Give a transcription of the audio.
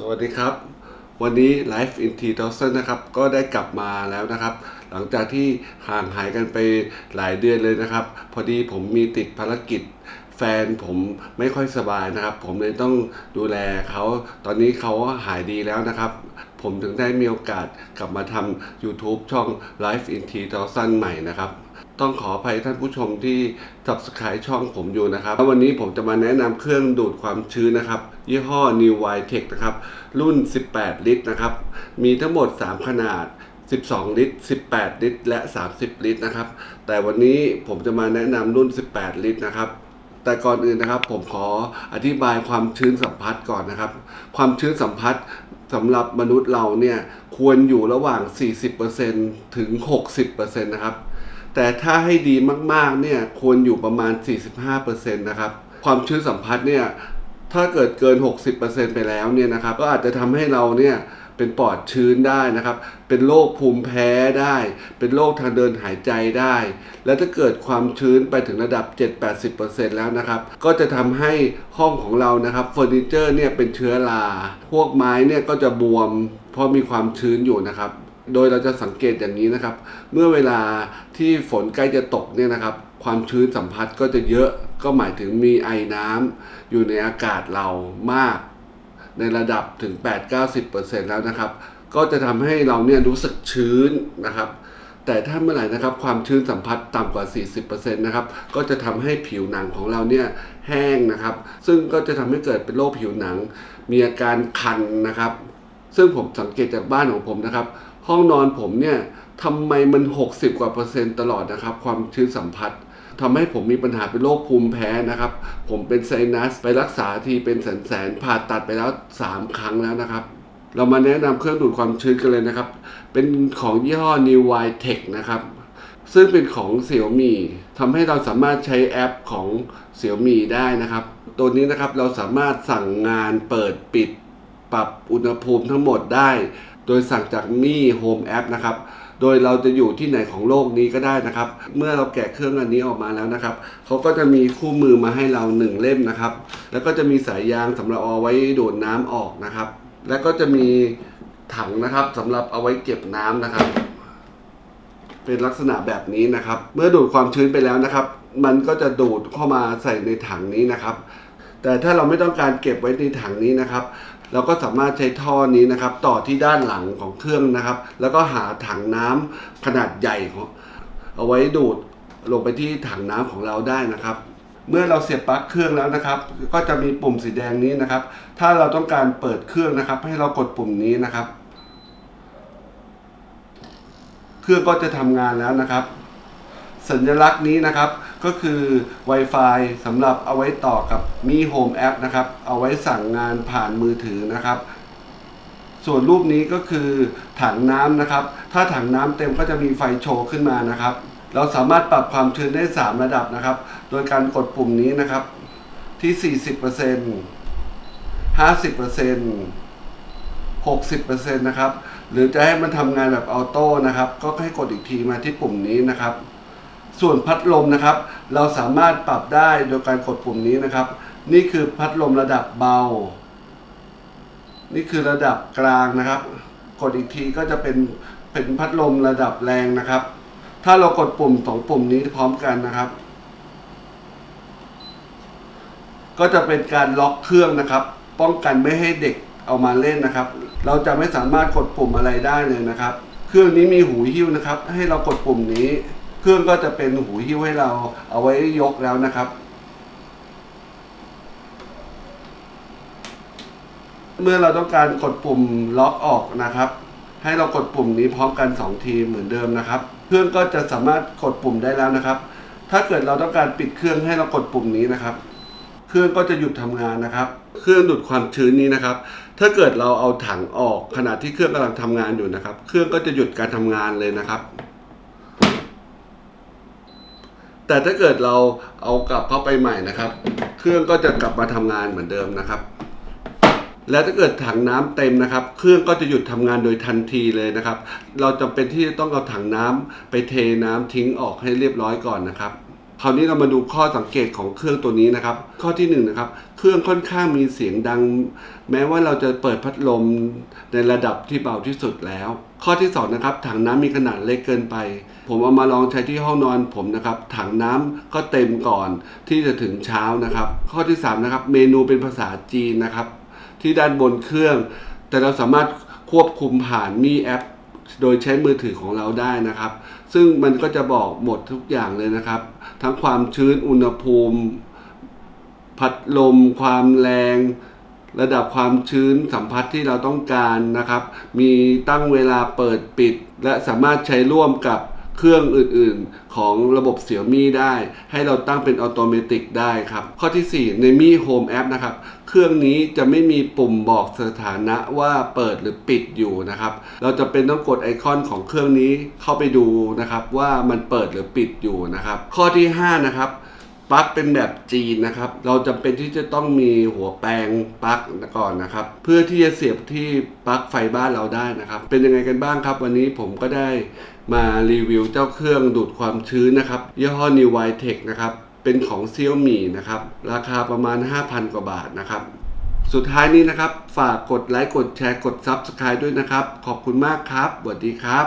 สวัสดีครับ วันนี้ Life in T 1000นะครับ ก็ได้กลับมาแล้วนะครับ หลังจากที่ห่างหายกันไปหลายเดือนเลยนะครับ พอดีผมมีติดภารกิจ แฟนผมไม่ค่อยสบายนะครับ ผมเลยต้องดูแลเขาตอนนี้เขาหายดีแล้วนะครับ ผมถึงได้มีโอกาสกลับมาทำ YouTube ช่อง Life in T 1000ใหม่นะครับ ต้องขออภัยท่านผู้ชมที่ subscribe ช่องผมอยู่นะครับวันนี้ผมจะมาแนะนำเครื่องดูดความชื้นนะครับ ยี่ห้อ New y t e c h นะครับ รุ่น 18 ลิตรนะครับ มีทั้งหมด 3 ขนาด 12 ลิตร 18 ลิตร และ 30 ลิตรนะครับ แต่วันนี้ผมจะมาแนะนำรุ่น 18 ลิตรนะครับแต่ก่อนอื่นนะครับผมขออธิบายความชื้นสัมผัสก่อนนะครับ ความชื้นสัมผัสสำหรับมนุษย์เราเนี่ยควรอยู่ระหว่าง 40%ถึง 60%นะครับ แต่ถ้าให้ดีมากๆเนี่ยควรอยู่ประมาณ 45%นะครับ ความชื้นสัมผัสเนี่ยถ้าเกิดเกิน 60%ไปแล้วเนี่ยนะครับ ก็อาจจะทำให้เราเนี่ยเป็นปอดชื้นได้นะครับ เป็นโรคภูมิแพ้ได้ เป็นโรคทางเดินหายใจได้ และถ้าเกิดความชื้นไปถึงระดับ 7-80%แล้วนะครับ ก็จะทำให้ห้องของเรานะครับเฟอร์นิเจอร์เนี่ยเป็นเชื้อรา พวกไม้เนี่ยก็จะบวม เพราะมีความชื้นอยู่นะครับ โดยเราจะสังเกตอย่างนี้นะครับ เมื่อเวลาที่ฝนใกล้จะตกเนี่ยนะครับ ความชื้นสัมผัสก็จะเยอะก็หมายถึงมีไอน้ำอยู่ในอากาศเรามาก ในระดับถึง 8-90%แล้วนะครับ ก็จะทำให้เราเนี่ยรู้สึกชื้นนะครับ แต่ถ้าเมื่อไหร่นะครับ ความชื้นสัมผัสต่ำกว่า 40%นะครับ ก็จะทำให้ผิวหนังของเราเนี่ยแห้งนะครับ ซึ่งก็จะทำให้เกิดเป็นโรคผิวหนัง มีอาการคันนะครับ ซึ่งผมสังเกตจากบ้านของผมนะครับ ห้องนอนผมเนี่ยทำไมมัน 60 กว่าเปอร์เซ็นต์ตลอดนะครับ ความชื้นสัมผัสทำให้ผมมีปัญหาเป็นโรคภูมิแพ้นะครับ ผมเป็นไซนัสไปรักษาทีเป็นแสนแสนผ่าตัดไปแล้ว 3 ครั้งแล้วนะครับ เรามาแนะนำเครื่องดูดความชื้นกันเลยนะครับ เป็นของยี่ห้อ New y t e c h นะครับ ซึ่งเป็นของ Xiaomi ทำให้เราสามารถใช้แอปของ Xiaomi ได้นะครับ ตัวนี้นะครับเราสามารถสั่งงานเปิดปิด ปรับอุณหภูมิทั้งหมดได้ โดยสั่งจากมี่โฮมแอปนะครับ โดยเราจะอยู่ที่ไหนของโลกนี้ก็ได้นะครับ เมื่อเราแกะเครื่องอันนี้ออกมาแล้วนะครับ เขาก็จะมีคู่มือมาให้เราหนึ่งเล่มนะครับ แล้วก็จะมีสายยางสำหรับเอาไว้ดูดน้ำออกนะครับ แล้วก็จะมีถังนะครับสำหรับเอาไว้เก็บน้ำนะครับ เป็นลักษณะแบบนี้นะครับ เมื่อดูดความชื้นไปแล้วนะครับ มันก็จะดูดเข้ามาใส่ในถังนี้นะครับ แต่ถ้าเราไม่ต้องการเก็บไว้ในถังนี้นะครับ เราก็สามารถใช้ท่อนี้นะครับ ต่อที่ด้านหลังของเครื่องนะครับ แล้วก็หาถังน้ำขนาดใหญ่ของเอาไว้ดูดลงไปที่ถังน้ำของเราได้นะครับ เมื่อเราเสียบปลั๊กเครื่องแล้วนะครับ ก็จะมีปุ่มสีแดงนี้นะครับ ถ้าเราต้องการเปิดเครื่องนะครับ ให้เรากดปุ่มนี้นะครับ เครื่องก็จะทำงานแล้วนะครับ สัญลักษณ์นี้นะครับ ก็คือ Wi-Fi สำหรับเอาไว้ต่อกับมี Home App นะครับ เอาไว้สั่งงานผ่านมือถือนะครับ ส่วนรูปนี้ก็คือถังน้ำนะครับ ถ้าถังน้ำเต็มก็จะมีไฟโชว์ขึ้นมานะครับ เราสามารถปรับความชื้นได้ 3 ระดับนะครับ โดยการกดปุ่มนี้นะครับ ที่ 40% 50% 60%นะครับ หรือจะให้มันทำงานแบบออโต้นะครับ ก็ให้กดอีกทีมาที่ปุ่มนี้นะครับ ส่วนพัดลมนะครับ เราสามารถปรับได้โดยการกดปุ่มนี้นะครับ นี่คือพัดลมระดับเบา นี่คือระดับกลางนะครับ กดอีกทีก็จะเป็นเป็นพัดลมระดับแรงนะครับ ถ้าเรากดปุ่มสองปุ่มนี้พร้อมกันนะครับ ก็จะเป็นการล็อกเครื่องนะครับ ป้องกันไม่ให้เด็กเอามาเล่นนะครับ เราจะไม่สามารถกดปุ่มอะไรได้เลยนะครับ เครื่องนี้มีหูหิ้วนะครับ ให้เรากดปุ่มนี้ เครื่องก็จะเป็นหูหิ้วให้เราเอาไว้ยกแล้วนะครับ เมื่อเราต้องการกดปุ่มล็อกออกนะครับ ให้เรากดปุ่มนี้พร้อมกัน 2 ทีเหมือนเดิมนะครับ เครื่องก็จะสามารถกดปุ่มได้แล้วนะครับ ถ้าเกิดเราต้องการปิดเครื่องให้เรากดปุ่มนี้นะครับ เครื่องก็จะหยุดทำงานนะครับ เครื่องดูดความชื้นนี้นะครับถ้าเกิดเราเอาถังออกขณะที่เครื่องกำลังทำงานอยู่นะครับ เครื่องก็จะหยุดการทำงานเลยนะครับ แต่ถ้าเกิดเราเอากลับเข้าไปใหม่นะครับ เครื่องก็จะกลับมาทำงานเหมือนเดิมนะครับ และถ้าเกิดถังน้ำเต็มนะครับ เครื่องก็จะหยุดทำงานโดยทันทีเลยนะครับ เราจำเป็นที่จะต้องเอาถังน้ำไปเทน้ำทิ้งออกให้เรียบร้อยก่อนนะครับ ภราวนี้เรามาดูข้อสังเกตของเครื่องตัวนี้นะครับ ข้อที่หนึ่งนะครับ เครื่องค่อนข้างมีเสียงดัง แม้ว่าเราจะเปิดพัดลมในระดับที่เบาที่สุดแล้ว ข้อที่สองนะครับ ถังน้ำมีขนาดเล็กเกินไป ผมเอามาลองใช้ที่ห้องนอนผมนะครับ ถังน้ำก็เต็มก่อนที่จะถึงเช้านะครับ ข้อที่สามนะครับ เมนูเป็นภาษาจีนนะครับ ที่ด้านบนเครื่อง แต่เราสามารถควบคุมผ่านมีแอป โดยใช้มือถือของเราได้นะครับ ซึ่งมันก็จะบอกหมดทุกอย่างเลยนะครับ ทั้งความชื้นอุณหภูมิ พัดลม ความแรง ระดับความชื้นสัมผัสที่เราต้องการนะครับ มีตั้งเวลาเปิดปิด และสามารถใช้ร่วมกับ เครื่องอื่นๆ ของระบบเสี่ยมี่ได้ ให้เราตั้งเป็นอัตโนมัติได้ครับ ข้อที่ 4 ในมี่โฮมแอปนะครับ เครื่องนี้จะไม่มีปุ่มบอกสถานะว่าเปิดหรือปิดอยู่นะครับ เราจะเป็นต้องกดไอคอนของเครื่องนี้เข้าไปดูนะครับว่ามันเปิดหรือปิดอยู่นะครับ ข้อที่ 5 นะครับ ปลั๊กเป็นแบบจีนนะครับ เราจำเป็นที่จะต้องมีหัวแปลงปลั๊กก่อนนะครับ เพื่อที่จะเสียบที่ปลั๊กไฟบ้านเราได้นะครับ เป็นยังไงกันบ้างครับ วันนี้ผมก็ได้มารีวิวเจ้าเครื่องดูดความชื้นนะครับยี่ห้อ New w i t e c h นะครับ เป็นของ Xiaomi นะครับ ราคาประมาณ 5,000 กว่าบาทนะครับ สุดท้ายนี้นะครับ ฝากกดไลค์กดแชร์กด Subscribe ด้วยนะครับ ขอบคุณมากครับสวัสดีครับ